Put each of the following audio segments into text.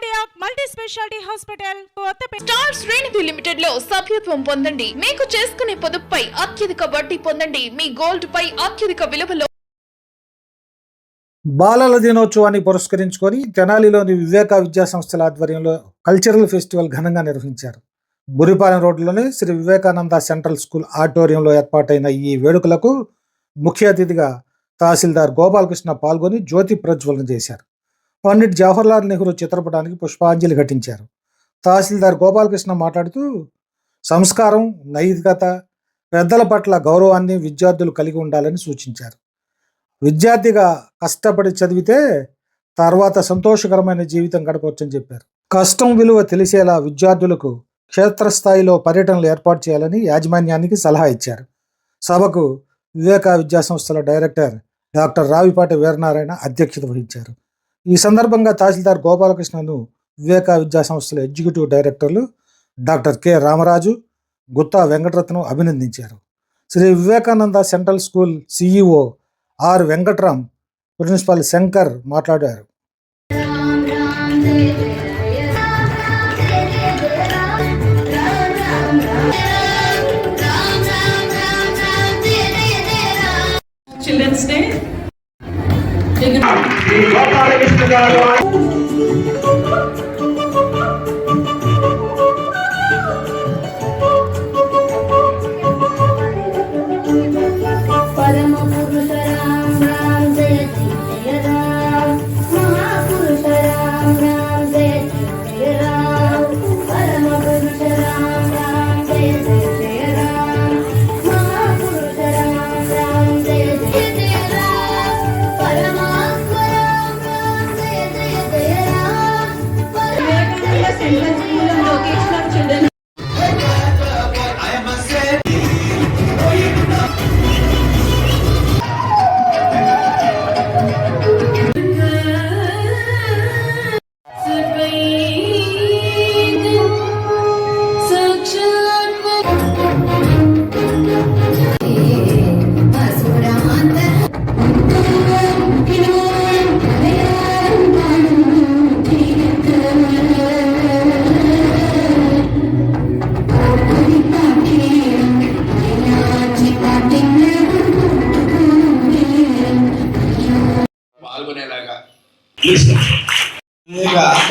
Cardiac multi speciality hospital star శ్రేణిధి లిమిటెడ్లో సభ్యత్వం పొందండి. మీకు చేసుకునే పొదుపుపై అత్యధిక వడ్డీ పొందండి. మీ గోల్డ్ పై అత్యధిక విలువలో బాలల దినోత్సవాన్ని పురస్కరించుకొని తెనాలిలోని వివేక విద్యా సంస్థల ఆధ్వర్యంలో కల్చరల్ ఫెస్టివల్ ఘనంగా నిర్వహించారు. బురిపాలెం రోడ్లోని శ్రీ వివేకానంద సెంట్రల్ స్కూల్ ఆడిటోరియంలో ఏర్పాటైన ఈ వేడుకలకు ముఖ్య అతిథిగా తహసీల్దార్ గోపాలకృష్ణ పాల్గొని జ్యోతి ప్రజ్వలన చేశారు. పండిట్ జవహర్లాల్ నెహ్రూ చిత్రపటానికి పుష్పాంజలి ఘటించారు. తహసీల్దార్ గోపాలకృష్ణ మాట్లాడుతూ సంస్కారం నైతికత పెద్దల పట్ల గౌరవాన్ని విద్యార్థులు కలిగి ఉండాలని సూచించారు. విద్యార్థిగా కష్టపడి చదివితే తర్వాత సంతోషకరమైన జీవితం గడపవచ్చని చెప్పారు. కష్టం విలువ తెలిసేలా విద్యార్థులకు క్షేత్రస్థాయిలో పర్యటనలు ఏర్పాటు చేయాలని యాజమాన్యానికి సలహా ఇచ్చారు. సభకు వివేకా విద్యా సంస్థల డైరెక్టర్ డాక్టర్ రావిపాటి వీరనారాయణ అధ్యక్షత వహించారు. ఈ సందర్భంగా తహసీల్దార్ గోపాలకృష్ణను వివేక విద్యా సంస్థల ఎగ్జిక్యూటివ్ డైరెక్టర్లు డాక్టర్ కె రామరాజు గుత్తా వెంకటరత్నం అభినందించారు. Sri Vivekananda central school CEO R Venkatram principal Shankar మాట్లాడారు. చిల్డ్రన్స్ డే గోపాలకృష్ణ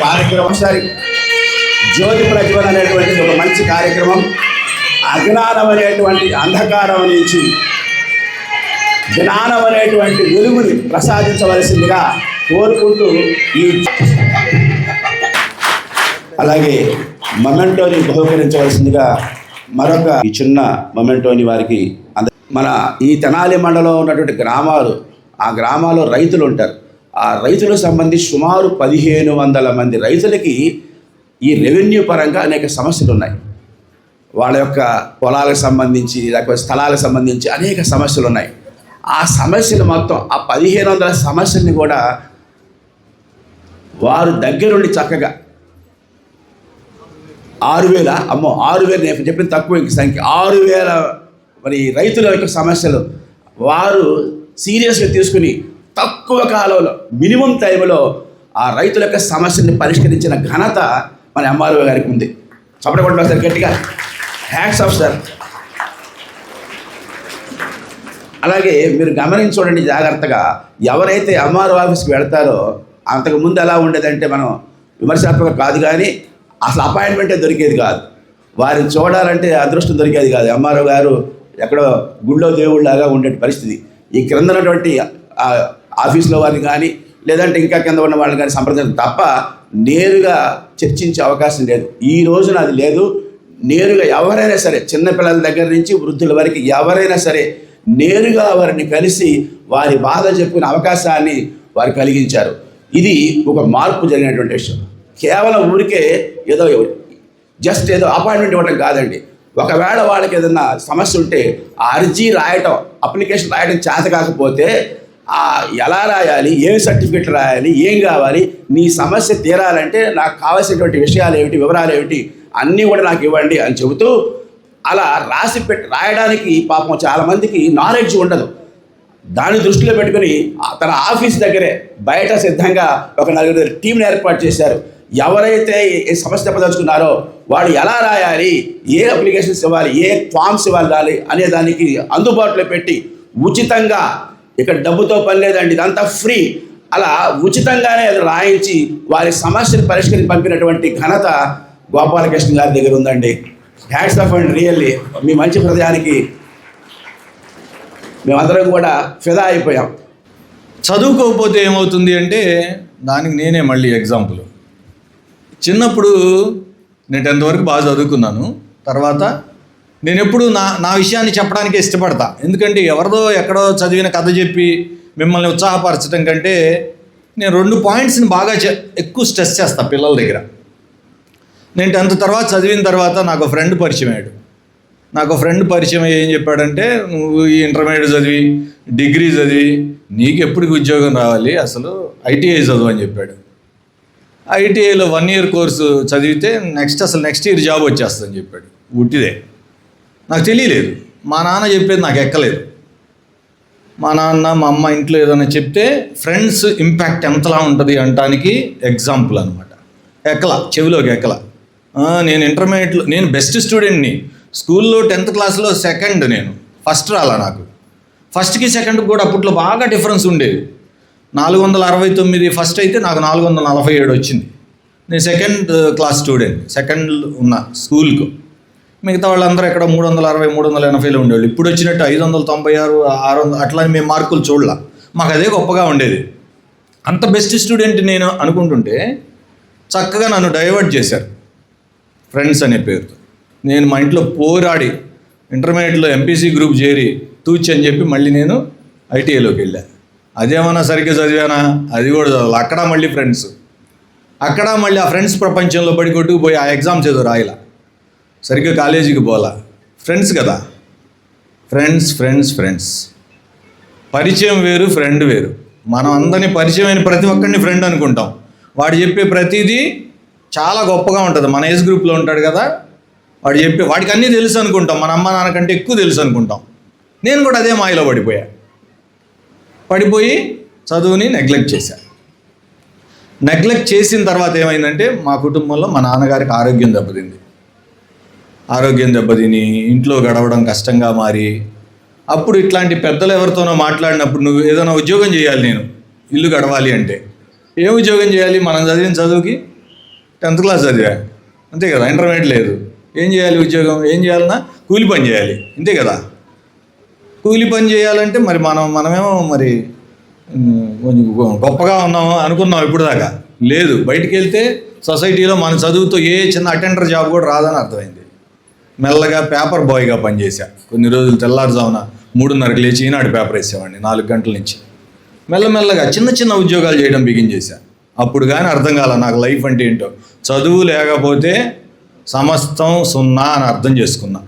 కార్యక్రమం సరి జ్యోతి ప్రజ్వల అనేటువంటి ఒక మంచి కార్యక్రమం అజ్ఞానం అనేటువంటి అంధకారం నుంచి జ్ఞానం అనేటువంటి వెలుగుని ప్రసాదించవలసిందిగా కోరుకుంటూ ఈ అలాగే మొమెంటోని బహుకరించవలసిందిగా మరొక ఈ చిన్న మొమెంటోని వారికి అంద మన ఈ తెనాలి మండలంలో ఉన్నటువంటి గ్రామాలు ఆ గ్రామాల్లో రైతులు ఉంటారు ఆ రైతులకు సంబంధించి సుమారు పదిహేను వందల మంది రైతులకి ఈ రెవెన్యూ పరంగా అనేక సమస్యలు ఉన్నాయి. వాళ్ళ యొక్క పొలాలకు సంబంధించి లేకపోతే స్థలాలకు సంబంధించి అనేక సమస్యలు ఉన్నాయి. ఆ సమస్యలు మొత్తం ఆ పదిహేను వందల సమస్యల్ని కూడా వారు దగ్గరుండి చక్కగా ఆరు వేల అమ్మో ఆరు వేల నేను చెప్పిన తక్కువ ఇంక సంఖ్య. ఆరు వేల మరి రైతుల యొక్క సమస్యలు వారు సీరియస్గా తీసుకుని తక్కువ కాలంలో మినిమం టైంలో ఆ రైతుల యొక్క సమస్యని పరిష్కరించిన ఘనత మన ఎంఆర్ఓ గారికి ఉంది. చప్పటకొండ సార్ గట్టిగా. హ్యాక్స్ ఆఫ్ సార్ అలాగే మీరు గమనించి జాగ్రత్తగా ఎవరైతే ఎంఆర్ఓ ఆఫీస్కి వెళ్తారో అంతకుముందు ఎలా ఉండేదంటే మనం విమర్శాత్మక కాదు కానీ అసలు అపాయింట్మెంటే దొరికేది కాదు. వారిని చూడాలంటే అదృష్టం దొరికేది కాదు. ఎంఆర్ఓ గారు ఎక్కడో గుళ్ళో దేవుళ్ళలాగా ఉండే పరిస్థితి. ఈ క్రింద ఉన్నటువంటి ఆఫీస్లో వారిని కానీ లేదంటే ఇంకా కింద ఉన్న వాళ్ళని కానీ సంప్రదించడం తప్ప నేరుగా చర్చించే అవకాశం లేదు. ఈ రోజున అది లేదు. నేరుగా ఎవరైనా సరే చిన్నపిల్లల దగ్గర నుంచి వృద్ధుల వరకు ఎవరైనా సరే నేరుగా వారిని కలిసి వారి బాధ చెప్పుకునే అవకాశాన్ని వారు కలిగించారు. ఇది ఒక మార్పు జరిగినటువంటి విషయం. కేవలం ఊరికే ఏదో జస్ట్ ఏదో అపాయింట్మెంట్ ఇవ్వడం కాదండి. ఒకవేళ వాళ్ళకి ఏదైనా సమస్య ఉంటే ఆ అర్జీ రాయటం అప్లికేషన్ రాయడం చేత కాకపోతే ఎలా రాయాలి ఏం సర్టిఫికెట్లు రాయాలి ఏం కావాలి నీ సమస్య తీరాలంటే నాకు కావాల్సినటువంటి విషయాలు ఏమిటి వివరాలు ఏమిటి అన్నీ కూడా నాకు ఇవ్వండి అని చెబుతూ అలా రాసి పెట్టి రాయడానికి పాపం చాలామందికి నాలెడ్జ్ ఉండదు. దాన్ని దృష్టిలో పెట్టుకుని తన ఆఫీస్ దగ్గరే బయట సిద్ధంగా ఒక నలుగురు టీంని ఏర్పాటు చేశారు. ఎవరైతే ఏ సమస్య చెప్పదలుచుకున్నారో వాళ్ళు ఎలా రాయాలి ఏ అప్లికేషన్స్ ఇవ్వాలి ఏ ఫామ్స్ ఇవ్వాలి అనే దానికి అందుబాటులో పెట్టి ఉచితంగా ఇక్కడ డబ్బుతో పని లేదండి ఇదంతా ఫ్రీ. అలా ఉచితంగానే అది రాయించి వారి సమస్యను పరిష్కరించి పంపినటువంటి ఘనత గోపాలకృష్ణ గారి దగ్గర ఉందండి. హ్యాట్స్ ఆఫ్ అండ్ రియల్లీ మీ మంచి హృదయానికి మేమందరం కూడా ఫిదా అయిపోయాం. చదువుకోకపోతే ఏమవుతుంది అంటే దానికి నేనే మళ్ళీ ఎగ్జాంపుల్ చిన్నప్పుడు నేను టెన్త్ వరకు బాగా చదువుకున్నాను. తర్వాత నేను ఎప్పుడు నా నా విషయాన్ని చెప్పడానికి ఇష్టపడతా. ఎందుకంటే ఎవరిదో ఎక్కడో చదివిన కథ చెప్పి మిమ్మల్ని ఉత్సాహపరచడం కంటే నేను రెండు పాయింట్స్ని బాగా ఎక్కువ స్ట్రెస్ చేస్తా పిల్లల దగ్గర. నేను టెన్త్ తర్వాత చదివిన తర్వాత నాకు ఫ్రెండ్ పరిచయం అయ్యాడు. నాకు ఫ్రెండ్ పరిచయం ఏం చెప్పాడంటే నువ్వు ఈ ఇంటర్మీడియట్ చదివి డిగ్రీ చదివి నీకు ఎప్పటికి ఉద్యోగం రావాలి అసలు ఐటీఐ చదువు అని చెప్పాడు. ఐటీఐలో వన్ ఇయర్ కోర్సు చదివితే నెక్స్ట్ అసలు నెక్స్ట్ ఇయర్ జాబ్ వచ్చేస్తుందని చెప్పాడు. ఉట్టిదే. నాకు తెలియలేదు. మా నాన్న చెప్పేది నాకు ఎక్కలేదు. మా నాన్న మా అమ్మ ఇంట్లో ఏదైనా చెప్తే ఫ్రెండ్స్ ఇంపాక్ట్ ఎంతలా ఉంటుంది అనటానికి ఎగ్జాంపుల్ అనమాట ఎక్కల చెవిలోకి ఎక్కల. నేను ఇంటర్మీడియట్లో నేను బెస్ట్ స్టూడెంట్ని. స్కూల్లో టెన్త్ క్లాస్లో సెకండ్ నేను ఫస్ట్ రాలా నాకు. ఫస్ట్కి సెకండ్ కూడా అప్పట్లో బాగా డిఫరెన్స్ ఉండేది. నాలుగు వందల అరవై తొమ్మిది ఫస్ట్ అయితే నాకు నాలుగు వందల నలభై ఏడు వచ్చింది. నేను సెకండ్ క్లాస్ స్టూడెంట్ సెకండ్ ఉన్న స్కూల్కు. మిగతా వాళ్ళందరూ ఎక్కడ మూడు వందల అరవై మూడు వందల ఎనభైలో ఉండేవాళ్ళు. ఇప్పుడు వచ్చినట్టు ఐదు వందల తొంభై ఆరు ఆరు వందల అట్లా మేము మార్కులు చూడలా. మాకు అదే గొప్పగా ఉండేది. అంత బెస్ట్ స్టూడెంట్ నేను అనుకుంటుంటే చక్కగా నన్ను డైవర్ట్ చేశారు. ఫ్రెండ్స్ అనే పేరుతో. నేను మా ఇంట్లో పోరాడి ఇంటర్మీడియట్లో ఎంపీసీ గ్రూప్ చేరి తూచి అని చెప్పి మళ్ళీ నేను ఐటీఐలోకి వెళ్ళాను అదేమన్నా సరిగ్గా చదివానా? అది కూడా చదవాలి. అక్కడ మళ్ళీ ఫ్రెండ్స్. అక్కడ మళ్ళీ ఆ ఫ్రెండ్స్ ప్రపంచంలో పడి కొట్టుకుపోయి ఆ ఎగ్జామ్స్ ఏదో రాయలా. సరిగ్గా కాలేజీకి పోలా ఫ్రెండ్స్ కదా? ఫ్రెండ్స్ ఫ్రెండ్స్ ఫ్రెండ్స్ పరిచయం వేరు ఫ్రెండ్ వేరు. మనం అందరినీ అయిన ప్రతి ఒక్కరిని ఫ్రెండ్ అనుకుంటాం. వాడు చెప్పే ప్రతిదీ చాలా గొప్పగా ఉంటుంది. మన ఏజ్ గ్రూప్లో ఉంటాడు కదా? వాడు చెప్పే వాడికి అన్నీ తెలుసు అనుకుంటాం. మన అమ్మ నాన్న కంటే ఎక్కువ తెలుసు అనుకుంటాం. నేను కూడా అదే మాయలో పడిపోయా. పడిపోయి చదువుని నెగ్లెక్ట్ చేశాను నెగ్లెక్ట్ చేసిన తర్వాత ఏమైందంటే మా కుటుంబంలో మా నాన్నగారికి ఆరోగ్యం దెబ్బతింది. ఆరోగ్యం దెబ్బతిని ఇంట్లో గడవడం కష్టంగా మారి అప్పుడు ఇట్లాంటి పెద్దలు ఎవరితోనో మాట్లాడినప్పుడు నువ్వు ఏదైనా ఉద్యోగం చేయాలి నేను ఇల్లు గడవాలి అంటే. ఏం ఉద్యోగం చేయాలి? మనం చదివిన చదువుకి టెన్త్ క్లాస్ చదివా? అంతే కదా ఇంటర్మీడియట్ లేదు. ఏం చేయాలి ఉద్యోగం? ఏం చేయాలన్నా కూలి పని చేయాలి అంతే కదా. కూలి పని చేయాలంటే మరి మనం మనమేమో మరి కొంచెం గొ- గొప్పగా ఉన్నాము అనుకున్నాం ఇప్పుడు దాకా లేదు బయటికి వెళ్తే సొసైటీలో మన చదువుతో ఏ చిన్న అటెండర్ జాబ్ కూడా రాదని అర్థమైంది. మెల్లగా పేపర్ బాయ్గా పనిచేశా. కొన్ని రోజులు తెల్లారుజామున మూడున్నరకు లేచి ఈనాడు పేపర్ వేసేవాడిని నాలుగు గంటల నుంచి. మెల్లమెల్లగా చిన్న చిన్న ఉద్యోగాలు చేయడం బిగిన్ చేశా. అప్పుడు కానీ అర్థం కాల నాకు లైఫ్ అంటే ఏంటో. చదువు లేకపోతే సమస్తం సున్నా అని అర్థం చేసుకున్నా.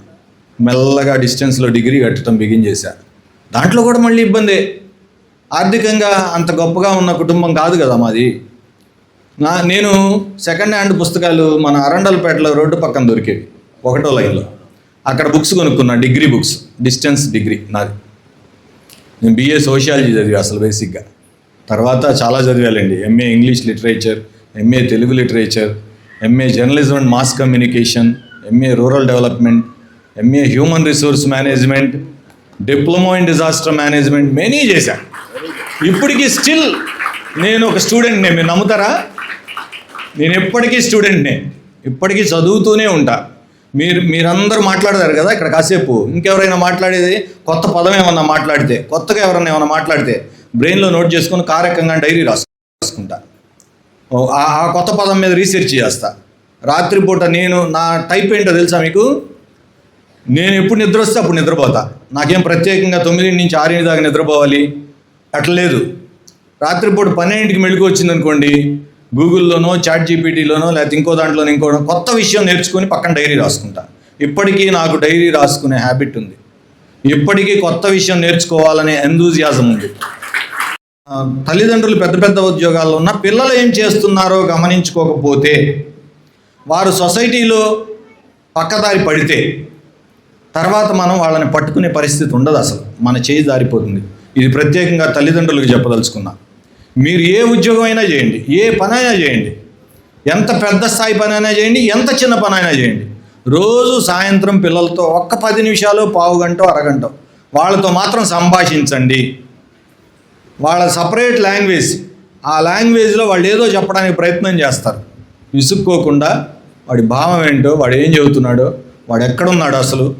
మెల్లగా డిస్టెన్స్లో డిగ్రీ కట్టడం బిగిన్ చేశా. దాంట్లో కూడా మళ్ళీ ఇబ్బందే. ఆర్థికంగా అంత గొప్పగా ఉన్న కుటుంబం కాదు కదా మాది. నా నేను సెకండ్ హ్యాండ్ పుస్తకాలు మన అరండల్పేటలో రోడ్డు పక్కన దొరికేవి. ఒకటో లైన్లో. అక్కడ బుక్స్ కొనుక్కున్నా డిగ్రీ బుక్స్ డిస్టెన్స్ డిగ్రీ నాది. నేను బీఏ సోషియాలజీ చదివా అసలు బేసిక్గా. తర్వాత చాలా చదివాలండి. MA English literature MA Telugu literature MA journalism and mass communication MA rural development MA human resource management diploma in disaster management many చేశాను ఇప్పటికీ స్టిల్ నేను ఒక స్టూడెంట్నే. మీరు నమ్ముతారా? నేను ఎప్పటికీ స్టూడెంట్నే. ఇప్పటికీ చదువుతూనే ఉంటా. మీరు మీరందరూ మాట్లాడతారు కదా ఇక్కడ కాసేపు. ఇంకెవరైనా మాట్లాడేది? కొత్త పదం ఏమన్నా మాట్లాడితే కొత్తగా ఎవరైనా ఏమన్నా మాట్లాడితే బ్రెయిన్లో నోట్ చేసుకుని కారకంగా డైరీ రాసుకుంటా. ఆ కొత్త పదం మీద రీసెర్చ్ చేస్తా. రాత్రిపూట నేను నా టైప్ ఏంటో తెలుసా మీకు? నేను ఎప్పుడు నిద్ర వస్తే అప్పుడు నిద్రపోతా. నాకేం ప్రత్యేకంగా తొమ్మిది నుంచి ఆరింటి దాకా నిద్రపోవాలి? అట్లా లేదు. రాత్రిపూట పన్నెండింటికి మెళుకు వచ్చింది అనుకోండి గూగుల్లోనో చాట్ జీపీటీలోనో లేకపోతే ఇంకో దాంట్లో ఇంకో కొత్త విషయం నేర్చుకొని పక్కన డైరీ రాసుకుంటా. ఇప్పటికీ నాకు డైరీ రాసుకునే హ్యాబిట్ ఉంది. ఇప్పటికీ కొత్త విషయం నేర్చుకోవాలనే ఎందూజియాజం ఉంది. తల్లిదండ్రులు పెద్ద పెద్ద ఉద్యోగాల్లో ఉన్న పిల్లలు ఏం చేస్తున్నారో గమనించుకోకపోతే వారు సొసైటీలో పక్కదారి పడితే తర్వాత మనం వాళ్ళని పట్టుకునే పరిస్థితి ఉండదు అసలు. మన చేయి దారిపోతుంది ఇది ప్రత్యేకంగా తల్లిదండ్రులకు చెప్పదలుచుకున్నా. మీరు ఏ ఉద్యోగం అయినా చేయండి ఏ పనైనా చేయండి. ఎంత పెద్ద స్థాయి పని అయినా చేయండి ఎంత చిన్న పని అయినా చేయండి. రోజు సాయంత్రం పిల్లలతో ఒక్క పది నిమిషాలు పావు గంట అరగంట వాళ్ళతో మాత్రం సంభాషించండి. వాళ్ళ సపరేట్ లాంగ్వేజ్ ఆ లాంగ్వేజ్లో వాళ్ళు ఏదో చెప్పడానికి ప్రయత్నం చేస్తారు. విసుక్కోకుండా వాడి భావం ఏంటో వాడు ఏం చెబుతున్నాడో వాడు ఎక్కడున్నాడు అసలు?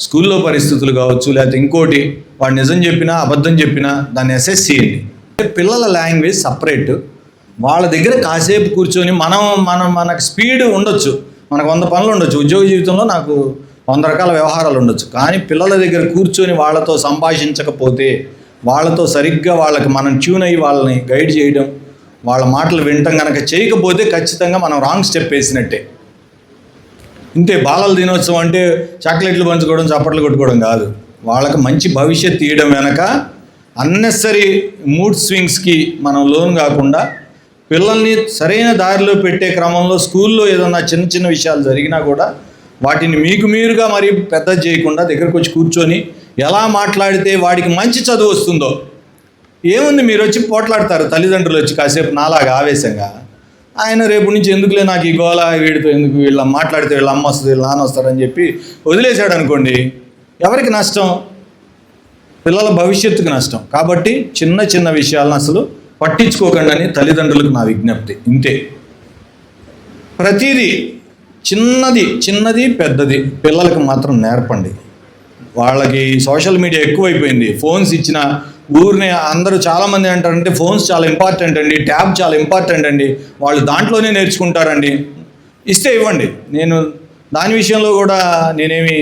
స్కూల్లో పరిస్థితులు కావచ్చు లేకపోతే ఇంకోటి వాడు నిజం చెప్పినా అబద్ధం చెప్పినా దాన్ని అసెస్ చేయండి. పిల్లల లాంగ్వేజ్ సపరేట్. వాళ్ళ దగ్గర కాసేపు కూర్చొని మనం మనం మనకు స్పీడ్ ఉండొచ్చు. మనకు వంద పనులు ఉండొచ్చు. ఉద్యోగ జీవితంలో నాకు వంద రకాల వ్యవహారాలు ఉండొచ్చు. కానీ పిల్లల దగ్గర కూర్చొని వాళ్ళతో సంభాషించకపోతే వాళ్ళతో సరిగ్గా వాళ్ళకి మనం ట్యూన్ అయ్యి వాళ్ళని గైడ్ చేయడం వాళ్ళ మాటలు వినటం కనుక చేయకపోతే ఖచ్చితంగా మనం రాంగ్ స్టెప్ వేసినట్టే ఇంతే బాలల దినోత్సవం అంటే చాక్లెట్లు పంచుకోవడం చప్పట్లు కొట్టుకోవడం కాదు. వాళ్ళకి మంచి భవిష్యత్ తీయడం వెనక అన్నెసరీ మూడ్ స్వింగ్స్కి మనం లోన్ కాకుండా పిల్లల్ని సరైన దారిలో పెట్టే క్రమంలో స్కూల్లో ఏదన్నా చిన్న చిన్న విషయాలు జరిగినా కూడా వాటిని మీకు మీరుగా మరి పెద్ద చేయకుండా దగ్గరకు వచ్చి కూర్చొని ఎలా మాట్లాడితే వాడికి మంచి చదువు వస్తుందో. ఏముంది మీరు వచ్చి పోట్లాడతారు తల్లిదండ్రులు వచ్చి కాసేపు నాలాగా ఆవేశంగా. ఆయన రేపు నుంచి ఎందుకులే నాకు ఈ గోల వీడితో ఎందుకు వీళ్ళ మాట్లాడితే వీళ్ళ అమ్మ వస్తుంది వీళ్ళ నాన్న వస్తారని చెప్పి వదిలేశాడు అనుకోండి ఎవరికి నష్టం? పిల్లల భవిష్యత్తుకు నష్టం. కాబట్టి చిన్న చిన్న విషయాలను అసలు పట్టించుకోకండి అని తల్లిదండ్రులకు నా విజ్ఞప్తి. ఇంతే. ప్రతిదీ చిన్నది చిన్నది పెద్దది పిల్లలకు మాత్రం నేర్పండి. వాళ్ళకి సోషల్ మీడియా ఎక్కువైపోయింది. ఫోన్స్ ఇచ్చిన ఊరిని అందరూ చాలామంది అంటారంటే ఫోన్స్ చాలా ఇంపార్టెంట్ అండి ట్యాబ్ చాలా ఇంపార్టెంట్ అండి వాళ్ళు దాంట్లోనే నేర్చుకుంటారండి. ఇస్తే ఇవ్వండి. నేను దాని విషయంలో కూడా నేనేమి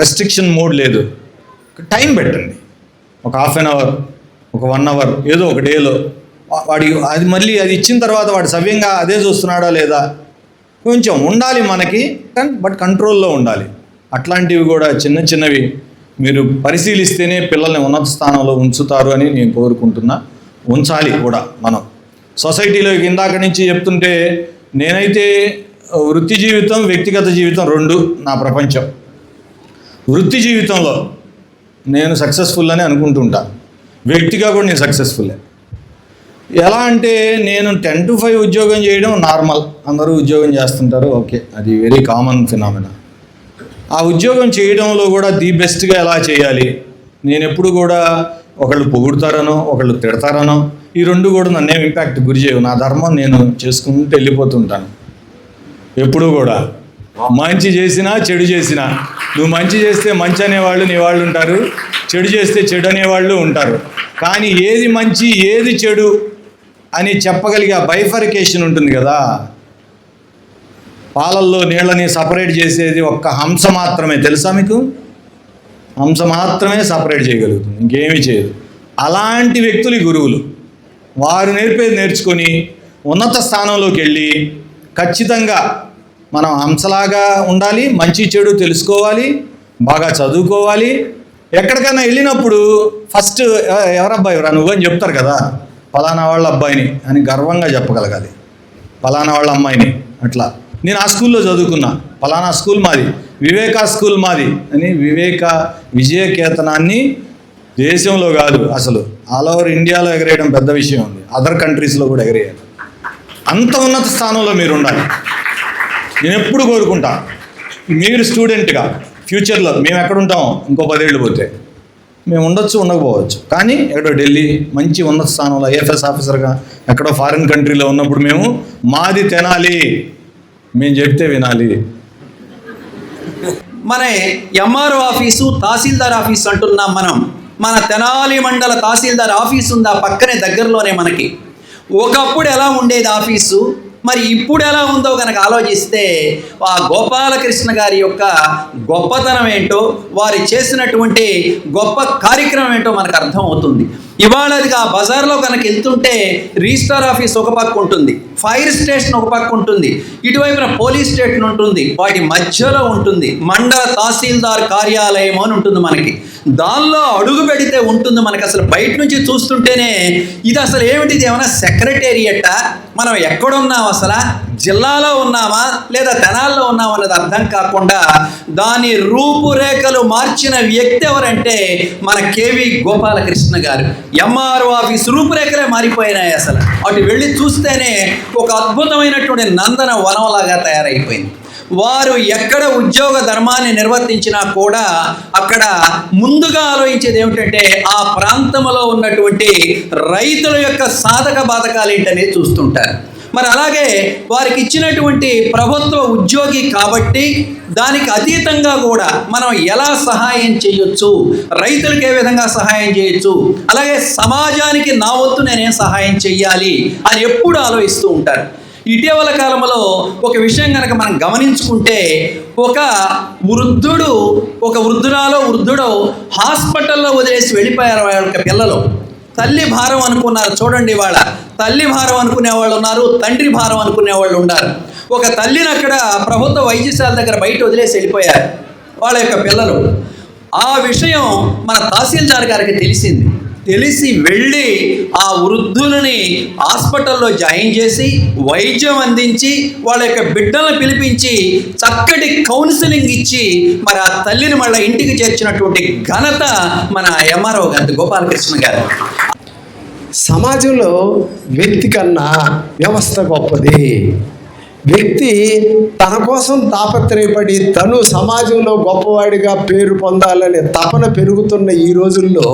రెస్ట్రిక్షన్ మోడ్ లేదు. టైం పెట్టండి. ఒక హాఫ్ అన్ అవర్ ఒక వన్ అవర్ ఏదో ఒక డేలో. వాడి అది మళ్ళీ అది ఇచ్చిన తర్వాత వాడు సవ్యంగా అదే చూస్తున్నాడా లేదా? కొంచెం ఉండాలి మనకి బట్ కంట్రోల్లో ఉండాలి. అట్లాంటివి కూడా చిన్న చిన్నవి మీరు పరిశీలిస్తేనే పిల్లల్ని ఉన్నత స్థానంలో ఉంచుతారు అని నేను కోరుకుంటున్నా. ఉంచాలి కూడా మనం. సొసైటీలో ఇందాక నుంచి చెప్తుంటే నేనైతే వృత్తి జీవితం వ్యక్తిగత జీవితం రెండు నా ప్రపంచం. వృత్తి జీవితంలో నేను సక్సెస్ఫుల్ అని అనుకుంటుంటా. వ్యక్తిగా కూడా నేను సక్సెస్ఫుల్లే ఎలా అంటే నేను టెన్ టు ఫైవ్ ఉద్యోగం చేయడం నార్మల్ అందరూ ఉద్యోగం చేస్తుంటారు. ఓకే అది వెరీ కామన్ ఫినామినా ఆ ఉద్యోగం చేయడంలో కూడా ది బెస్ట్గా ఎలా చేయాలి? నేను ఎప్పుడు కూడా ఒకళ్ళు పొగుడతారనో ఒకళ్ళు తిడతారనో ఈ రెండు కూడా నన్నేం ఇంపాక్ట్ గురి చేయవు. నా ధర్మం నేను చేసుకుంటూ వెళ్ళిపోతుంటాను. ఎప్పుడూ కూడా. మంచి చేసినా చెడు చేసినా. నువ్వు మంచి చేస్తే మంచి అనేవాళ్ళు నీ వాళ్ళు ఉంటారు చెడు చేస్తే చెడు అనేవాళ్ళు ఉంటారు. కానీ ఏది మంచి ఏది చెడు అని చెప్పగలిగే బైఫరికేషన్ బైఫర్కేషన్ ఉంటుంది కదా. పాలల్లో నీళ్ళని సపరేట్ చేసేది ఒక్క హంస మాత్రమే. తెలుసా మీకు? హంస మాత్రమే సపరేట్ చేయగలుగుతుంది. ఇంకేమీ చేయదు. అలాంటి వ్యక్తులు గురువులు. వారు నేర్పేది నేర్చుకొని ఉన్నత స్థానంలోకి వెళ్ళి ఖచ్చితంగా మనం హంసలాగా ఉండాలి మంచి చెడు తెలుసుకోవాలి బాగా చదువుకోవాలి. ఎక్కడికైనా వెళ్ళినప్పుడు ఫస్ట్ ఎవరబ్బాయి ఎవరా నువ్వు అని చెప్తారు కదా ఫలానా వాళ్ళ అబ్బాయిని అని గర్వంగా చెప్పగలగాలి. ఫలానా వాళ్ళ అమ్మాయిని అట్లా. నేను ఆ స్కూల్లో చదువుకున్నా ఫలానా స్కూల్ మాది వివేకా స్కూల్ మాది అని వివేక విజయకేతనాన్ని దేశంలో కాదు అసలు ఆల్ ఓవర్ ఇండియాలో ఎగరేయడం పెద్ద విషయం ఉంది. అదర్ కంట్రీస్లో కూడా ఎగరేయాలి. అంత ఉన్నత స్థానంలో మీరు ఉండాలి. నేను ఎప్పుడు కోరుకుంటా మీరు స్టూడెంట్గా ఫ్యూచర్లో మేము ఎక్కడ ఉంటాం ఇంకో పదేళ్ళు పోతే. మేము ఉండొచ్చు ఉండకపోవచ్చు. కానీ ఎక్కడో ఢిల్లీ మంచి ఉన్నత స్థానంలో ఐఎఫ్ఎస్ ఆఫీసర్గా ఎక్కడో ఫారిన్ కంట్రీలో ఉన్నప్పుడు మేము మాది తినాలి. మేము చెప్తే వినాలి. మన ఎంఆర్ఓ ఆఫీసు తహసీల్దార్ ఆఫీస్ అంటున్నాం మనం. మన తెనాలి మండల తహసీల్దార్ ఆఫీస్ ఉందా పక్కనే దగ్గరలోనే మనకి. ఒకప్పుడు ఎలా ఉండేది ఆఫీసు మరి ఇప్పుడు ఎలా ఉందో కనుక ఆలోచిస్తే ఆ గోపాలకృష్ణ గారి యొక్క గొప్పతనం ఏంటో వారు చేసినటువంటి గొప్ప కార్యక్రమం ఏంటో మనకు అర్థం అవుతుంది ఇవాళ అది ఆ బజార్లో కనుక వెళ్తుంటే రిజిస్టార్ ఆఫీస్ ఒక పక్క ఉంటుంది ఫైర్ స్టేషన్ ఒక పక్క ఉంటుంది ఇటువైపున పోలీస్ స్టేషన్ ఉంటుంది వాటి మధ్యలో ఉంటుంది మండల తహసీల్దార్ కార్యాలయం అని ఉంటుంది మనకి. దానిలో అడుగు పెడితే ఉంటుంది మనకు అసలు బయట నుంచి చూస్తుంటేనే ఇది అసలు ఏమిటి ఇది ఏమైనా సెక్రటేరియట్? మనం ఎక్కడున్నాం అసలు? జిల్లాలో ఉన్నామా? లేదా తెనాల్లో ఉన్నామా అన్నది అర్థం కాకుండా దాని రూపురేఖలు మార్చిన వ్యక్తి ఎవరంటే మన కేవి గోపాలకృష్ణ గారు. ఎంఆర్ఓ ఆఫీస్ రూపురేఖలే మారిపోయినాయి అసలు. అటు వెళ్ళి చూస్తేనే ఒక అద్భుతమైనటువంటి నందన వనంలాగా తయారైపోయింది. వారు ఎక్కడ ఉద్యోగ ధర్మాన్ని నిర్వర్తించినా కూడా అక్కడ ముందుగా ఆలోచించేది ఏమిటంటే ఆ ప్రాంతంలో ఉన్నటువంటి రైతుల యొక్క సాధక బాధకాలు ఏంటనేది చూస్తుంటారు. మరి అలాగే వారికి ఇచ్చినటువంటి ప్రభుత్వ ఉద్యోగి కాబట్టి దానికి అతీతంగా కూడా మనం ఎలా సహాయం చేయొచ్చు? రైతులకు ఏ విధంగా సహాయం చేయొచ్చు? అలాగే సమాజానికి నా వంతు నేనేం సహాయం చెయ్యాలి? అని ఎప్పుడు ఆలోచిస్తూ ఉంటారు. ఇటీవల కాలంలో ఒక విషయం కనుక మనం గమనించుకుంటే ఒక వృద్ధుడు ఒక వృద్ధురాలో వృద్ధుడు హాస్పిటల్లో వదిలేసి వెళ్ళిపోయారు వాళ్ళ యొక్క పిల్లలు. తల్లి భారం అనుకున్నారు చూడండి వాళ్ళ తల్లి భారం అనుకునే వాళ్ళు ఉన్నారు తండ్రి భారం అనుకునే వాళ్ళు ఉన్నారు ఒక తల్లిని అక్కడ ప్రభుత్వ వైద్యశాల దగ్గర బయట వదిలేసి వెళ్ళిపోయారు వాళ్ళ యొక్క పిల్లలు. ఆ విషయం మన తహసీల్దార్ గారికి తెలిసింది. తెలిసి వెళ్ళి ఆ వృద్ధులని హాస్పిటల్లో జాయిన్ చేసి వైద్యం అందించి వాళ్ళ యొక్క బిడ్డలను పిలిపించి చక్కటి కౌన్సిలింగ్ ఇచ్చి మరి ఆ తల్లిని మళ్ళీ ఇంటికి చేర్చినటువంటి ఘనత మన ఎంఆర్ఓ గారి గోపాలకృష్ణ గారు. సమాజంలో వ్యక్తి కన్నా వ్యవస్థ గొప్పది. వ్యక్తి తన కోసం తాపత్రయపడి తను సమాజంలో గొప్పవాడిగా పేరు పొందాలనే తపన పెరుగుతున్న ఈ రోజుల్లో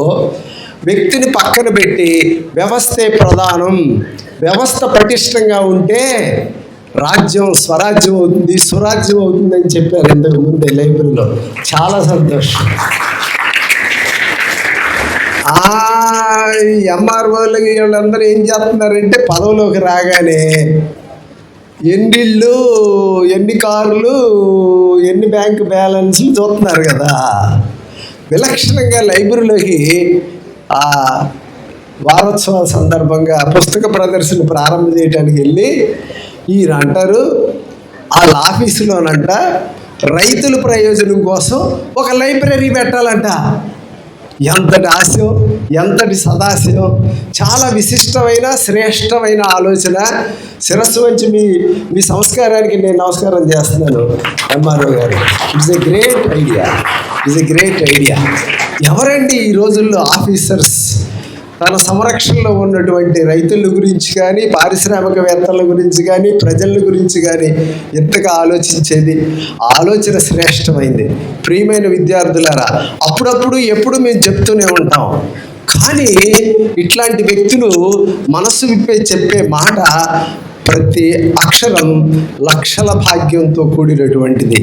వ్యక్తిని పక్కన పెట్టి వ్యవస్థే ప్రధానం. వ్యవస్థ పటిష్టంగా ఉంటే రాజ్యం స్వరాజ్యం అవుతుంది స్వరాజ్యం అవుతుందని చెప్పారు ఇంతకు ముందే లైబ్రరీలో. చాలా సంతోషం. ఆ ఎంఆర్ఓలకి వీళ్ళందరూ ఏం చేస్తున్నారంటే పదవిలోకి రాగానే ఎన్నిళ్ళు ఎన్ని కార్లు ఎన్ని బ్యాంక్ బ్యాలెన్స్లు చూస్తున్నారు కదా. విలక్షణంగా లైబ్రరీలోకి ఆ వారోత్సవాల సందర్భంగా పుస్తక ప్రదర్శన ప్రారంభం చేయడానికి వెళ్ళి ఈయన అంటారు వాళ్ళ ఆఫీసులోనంట రైతుల ప్రయోజనం కోసం ఒక లైబ్రరీ పెట్టాలంట. ఎంతటి ఆశయం ఎంతటి సదాశయం చాలా విశిష్టమైన శ్రేష్టమైన ఆలోచన. శిరస్సు వంచి మీ మీ సంస్కారానికి నేను నమస్కారం చేస్తున్నాను. ఎంఆర్ఓ గారు it's a great idea. Is a great idea ఎవరండి ఈ రోజుల్లో ఆఫీసర్స్? తన సంరక్షణలో ఉన్నటువంటి రైతుల గురించి కానీ పారిశ్రామికవేత్తల గురించి కానీ ప్రజల గురించి కానీ ఎంతగా ఆలోచించేది? ఆలోచన శ్రేష్టమైంది. ప్రియమైన విద్యార్థులారా అప్పుడప్పుడు ఎప్పుడు మేము చెప్తూనే ఉంటాం. కానీ ఇట్లాంటి వ్యక్తులు మనస్సు విప్పే చెప్పే మాట ప్రతి అక్షరం లక్షల భాగ్యంతో కూడినటువంటిది.